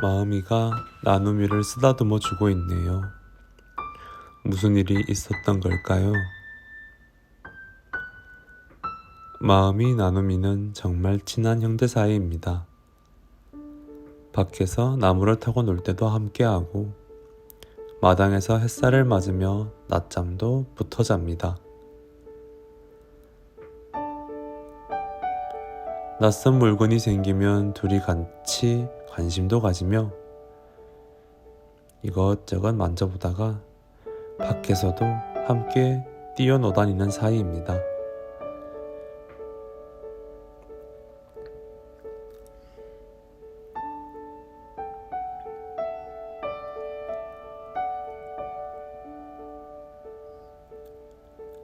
마음이가 나눔이를 쓰다듬어 주고 있네요. 무슨 일이 있었던 걸까요? 마음이 나눔이는 정말 친한 형제 사이입니다. 밖에서 나무를 타고 놀 때도 함께하고 마당에서 햇살을 맞으며 낮잠도 붙어 잡니다. 낯선 물건이 생기면 둘이 같이 관심도 가지며 이것저것 만져보다가 밖에서도 함께 뛰어노다니는 사이입니다.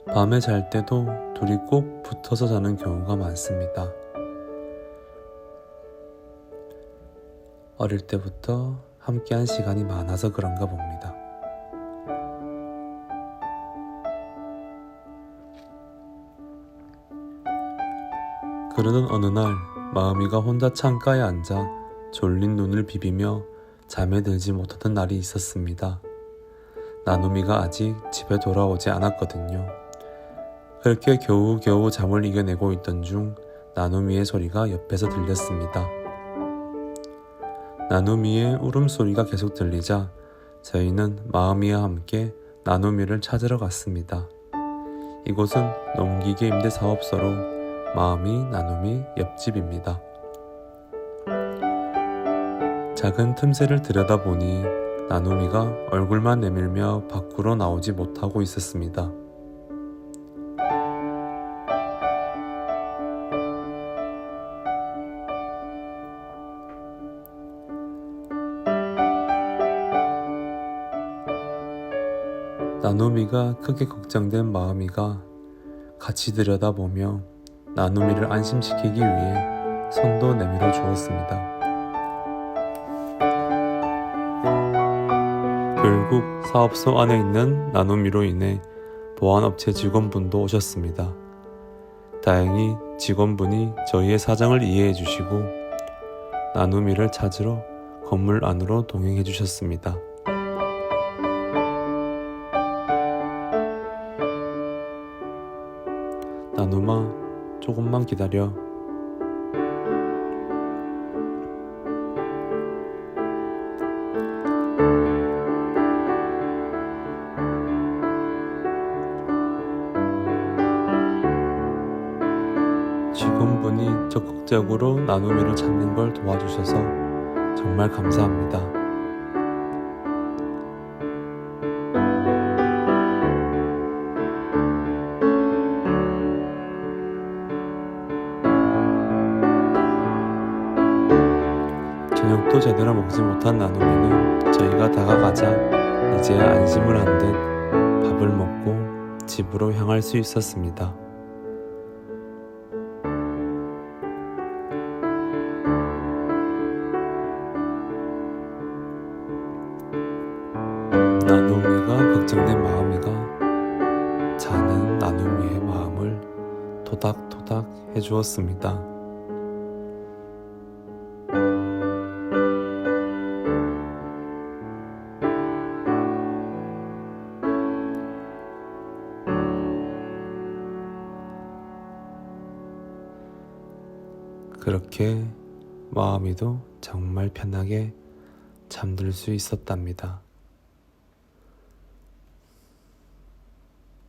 밤에 잘 때도 둘이 꼭 붙어서 자는 경우가 많습니다. 어릴 때부터 함께한 시간이 많아서 그런가 봅니다. 그러던 어느 날 마음이가 혼자 창가에 앉아 졸린 눈을 비비며 잠에 들지 못하던 날이 있었습니다. 나눔이가 아직 집에 돌아오지 않았거든요. 그렇게 겨우겨우 잠을 이겨내고 있던 중 나눔이의 소리가 옆에서 들렸습니다. 나눔이의 울음소리가 계속 들리자 저희는 마음이와 함께 나눔이를 찾으러 갔습니다. 이곳은 농기계 임대 사업소로 마음이 나눔이 옆집입니다. 작은 틈새를 들여다보니 나눔이가 얼굴만 내밀며 밖으로 나오지 못하고 있었습니다. 나눔이가 크게 걱정된 마음이가 같이 들여다보며 나눔이를 안심시키기 위해 손도 내밀어 주었습니다. 결국 사업소 안에 있는 나눔이로 인해 보안업체 직원분도 오셨습니다. 다행히 직원분이 저희의 사정을 이해해 주시고 나눔이를 찾으러 건물 안으로 동행해 주셨습니다. 나눔아, 조금만 기다려. 직원분이 적극적으로 나눔이를 찾는 걸 도와주셔서 정말 감사합니다. 저녁도 제대로 먹지 못한 나눔이는 저희가 다가가자 이제야 안심을 한 듯 밥을 먹고 집으로 향할 수 있었습니다. 나눔이가 걱정된 마음이가 자는 나눔이의 마음을 토닥토닥 해주었습니다. 그렇게 마음이도 정말 편하게 잠들 수 있었답니다.